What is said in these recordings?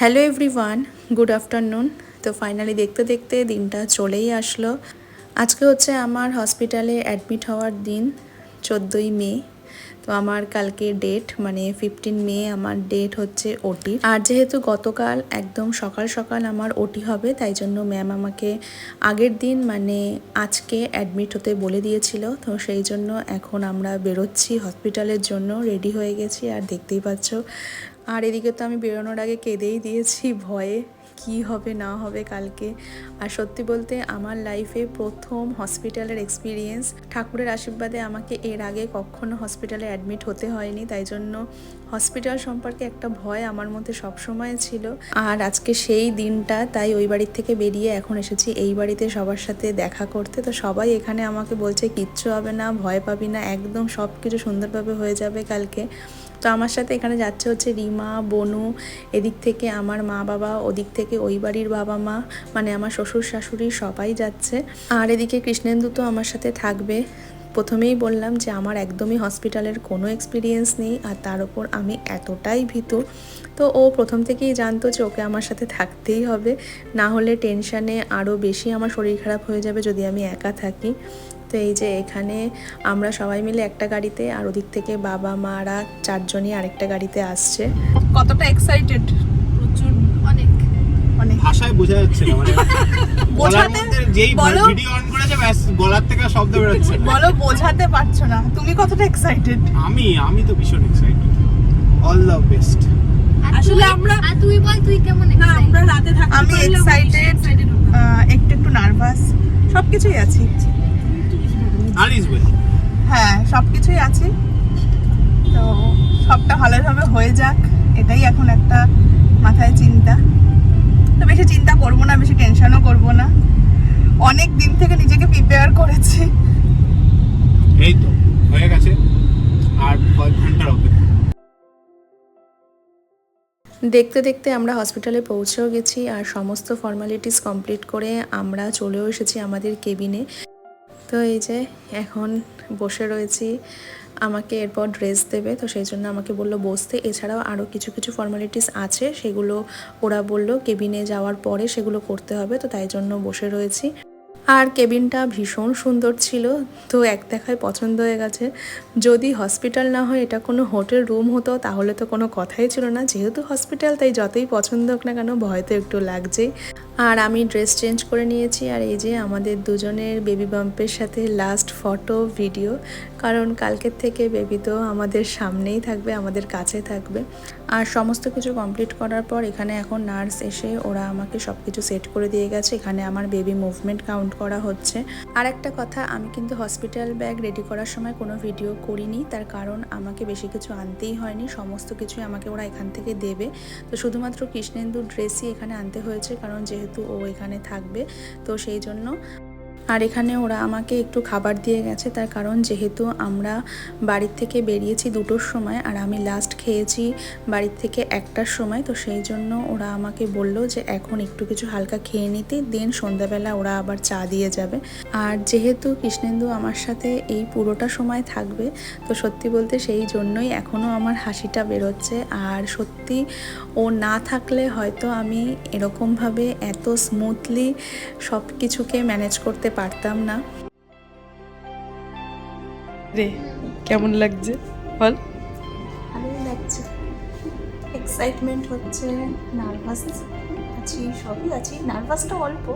Hello everyone good afternoon তো finally দেখতে দেখতে দিনটা চলেই আসলো। আজকে হচ্ছে আমার হসপিটালে অ্যাডমিট হওয়ার দিন, চোদ্দোই মে। তো আমার কালকে ডেট মানে ফিফটিন মে আমার ডেট হচ্ছে ওটি আর যেহেতু গতকাল একদম সকাল সকাল আমার ওটি হবে, তাই জন্য ম্যাম আমাকে আগের দিন মানে আজকে অ্যাডমিট হতে বলে দিয়েছিল। তো সেই জন্য এখন আমরা বেরোচ্ছি হসপিটালের জন্য রেডি হয়ে গেছি। আর দেখতেই পাচ্ছ আর এদিকে তো আমি বেরোনোর আগে কেঁদেই দিয়েছি ভয়ে, কি হবে না হবে কালকে। আর সত্যি বলতে আমার লাইফে প্রথম হসপিটালের এক্সপিরিয়েন্স ঠাকুরের আশীর্বাদে আমাকে এর আগে কখনো হসপিটালে অ্যাডমিট হতে হয়নি, তাই জন্য হসপিটাল সম্পর্কে একটা ভয় আমার মধ্যে সবসময় ছিল। আর আজকে সেই দিনটা, তাই ওই বাড়ির থেকে বেরিয়ে এখন এসেছি এই বাড়িতে সবার সাথে দেখা করতে। তো সবাই এখানে আমাকে বলছে, কিচ্ছু হবে না, ভয় পাবি না, একদম সব কিছু সুন্দরভাবে হয়ে যাবে কালকে। তো আমার সাথে এখানে যাচ্ছে হচ্ছে রিমা, বনু, এদিক থেকে আমার মা বাবা, ওদিক থেকে ওই বাড়ির বাবা মা মানে আমার শ্বশুর শাশুড়ি সবাই যাচ্ছে। আর এদিকে কৃষ্ণেন্দু তো আমার সাথে থাকবে। প্রথমেই বললাম যে আমার একদমই হসপিটালের কোনো এক্সপিরিয়েন্স নেই আর তার উপর আমি এতটাই ভীত। তো ও প্রথম থেকেই জানতো যে ওকে আমার সাথে থাকতেই হবে। না হলে টেনশানে আরও বেশি আমার শরীর খারাপ হয়ে যাবে যদি আমি একা থাকি। তো এই যে এখানে আমরা সবাই মিলে একটা গাড়িতে আর ওদিক থেকে বাবা মারা চারজনই আরেকটা গাড়িতে আসছে। কতটা এক্সাইটেড প্রচুর অনেক। অনেক। ভাষায় বোঝা যাচ্ছে না মানে বোঝাতে যেই বলো। ভিডিও অন করেছে ব্যাস গলার থেকে শব্দ বেরোচ্ছে বলো বোঝাতে পারছ না। তুমি কতটা এক্সাইটেড আমি আমি তো ভীষণ এক্সাইটেড অল দ্য বেস্ট আসলে আমরা তুই বল তুই কেমন না আমরা রাতে থাকতে আমি হতাম। একটু একটু নার্ভাস সবকিছুই আছি। আর ইজ ওয়েল হ্যাঁ সবকিছুই আছি। তো সবটা ভালোভাবে হয়ে যাক এটাই এখন একটা মাথায় চিন্তা। তো বেশি চিন্তা করব না বেশি টেনশনও করব না। অনেক দিন থেকে নিজেকে প্রিপেয়ার করেছি। এই তো হয়ে গেছে। আর কয়েক ঘণ্টার অপেক্ষা। দেখতে দেখতে আমরা হসপিটালে পৌঁছেও গেছি আর সমস্ত ফর্মালিটিস কমপ্লিট করে আমরা চলেও এসেছি আমাদের কেবিনে তো এই যে এখন বসে রয়েছি, আমাকে এরপর ড্রেস দেবে, তো সেই জন্য আমাকে বলল বসতে। এছাড়াও আরও কিছু কিছু ফর্মালিটিস আছে, সেগুলো ওরা বলল কেবিনে যাওয়ার পরে সেগুলো করতে হবে, তো তাই জন্য বসে রয়েছি। আর কেবিনটা ভীষণ সুন্দর ছিল, তো এক দেখায় পছন্দ হয়ে গেছে। যদি হসপিটাল না হয়, এটা কোনো হোটেল রুম হতো, তাহলে তো কোনো কথাই ছিল না। যেহেতু হসপিটাল তাই যতই পছন্দ হোক না কেন, ভয় তো একটু লাগছেই। আর আমি ড্রেস চেঞ্জ করে নিয়েছি। আর এই যে আমাদের দুজনের বেবি বাম্পের সাথে লাস্ট ফটো ভিডিও কারণ কালকের থেকে বেবি তো আমাদের সামনেই থাকবে, আমাদের কাছে থাকবে। আর সমস্ত কিছু কমপ্লিট করার পর এখানে এখন নার্স এসে ওরা আমাকে সব কিছু সেট করে দিয়ে গেছে। এখানে আমার বেবি মুভমেন্ট কাউন্ট করা হচ্ছে। আর একটা কথা, আমি কিন্তু হসপিটাল ব্যাগ রেডি করার সময় কোনো ভিডিও করিনি। তার কারণ আমাকে বেশি কিছু আনতেই হয়নি। সমস্ত কিছুই আমাকে ওরা এখান থেকে দেবে। তো শুধুমাত্র কৃষ্ণেন্দুর ড্রেসই এখানে আনতে হয়েছে। কারণ যেহেতু ও এখানে থাকবে, তো সেই জন্য। আর এখানে ওরা আমাকে একটু খাবার দিয়ে গেছে, তার কারণ যেহেতু আমরা বাড়ির থেকে বেরিয়েছি দুটোর সময়, আর আমি লাস্ট খেয়েছি বাড়ির থেকে একটার সময়, তো সেই জন্য ওরা আমাকে বলল যে এখন একটু কিছু হালকা খেয়ে নিতে, দেন সন্ধ্যাবেলা ওরা আবার চা দিয়ে যাবে। আর যেহেতু কৃষ্ণেন্দু আমার সাথে এই পুরোটা সময় থাকবে, তো সত্যি বলতে সেই জন্যই এখনও আমার হাসিটা বেরোচ্ছে। আর সত্যি ও না থাকলে হয়তো আমি এরকমভাবে এত স্মুথলি সব কিছুকে ম্যানেজ করতে পারতাম না। রে, কেমন লাগছে? বল। এক্সাইটমেন্ট হচ্ছে নার্ভাস আছি সবই আছি। নার্ভাসটা অল্প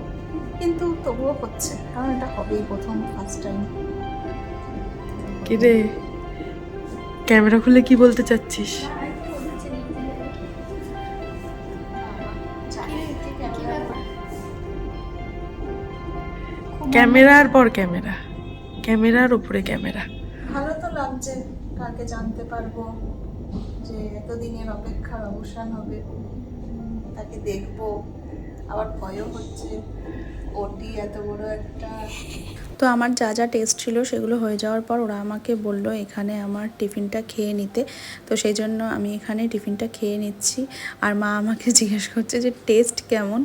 কিন্তু তবুও হচ্ছে কারণ এটা হবেই প্রথম ফার্স্ট টাইম কি রে ক্যামেরা খুলে কি বলতে চাচ্ছিস? ক্যামেরার পর ক্যামেরা ক্যামেরার উপরে ক্যামেরা। ভালো তো লাগছে কাকে জানতে পারব। যে এতদিনের অপেক্ষার অবসান হবে, তাকে দেখব। আবার ভয়ও হচ্ছে। ওটি এত বড় একটা তো আমার যা যা টেস্ট ছিল সেগুলো হয়ে যাওয়ার পর ওরা আমাকে বলল, এখানে আমার টিফিনটা খেয়ে নিতে। তো সেই জন্য আমি এখানে টিফিনটা খেয়ে নিচ্ছি। আর মা আমাকে জিজ্ঞেস করছে যে টেস্ট কেমন?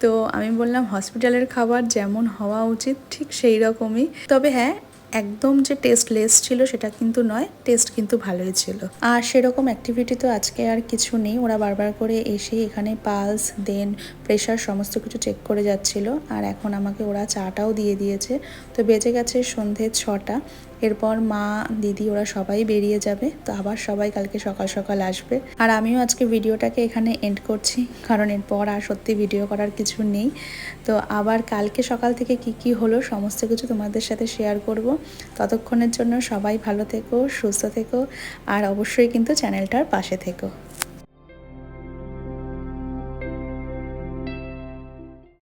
তো আমি বললাম হসপিটালের খাবার যেমন হওয়া উচিত, ঠিক সেই রকমই। তবে হ্যাঁ একদম যে টেস্ট লেস ছিল সেটা কিন্তু নয় টেস্ট কিন্তু ভালোই ছিল। আর সেরকম অ্যাক্টিভিটি তো আজকে আর কিছু নেই, ওরা বারবার করে এসে এখানে পালস দেন প্রেশার সমস্ত কিছু চেক করে যাচ্ছিল। আর এখন আমাকে ওরা চাটাও দিয়ে দিয়েছে। তো বেজে গেছে সন্ধে ছটা। এরপর মা, দিদি ওরা সবাই বেরিয়ে যাবে। তো আবার সবাই কালকে সকাল সকাল আসবে। আর আমিও আজকে ভিডিওটাকে এখানে এন্ড করছি। কারণ এরপর আর সত্যি ভিডিও করার কিছু নেই। তো আবার কালকে সকাল থেকে কি কি হলো সমস্ত কিছু তোমাদের সাথে শেয়ার করব। ততক্ষণের জন্য সবাই ভালো থেকো, সুস্থ থেকো। আর অবশ্যই কিন্তু চ্যানেলটার পাশে থেকো।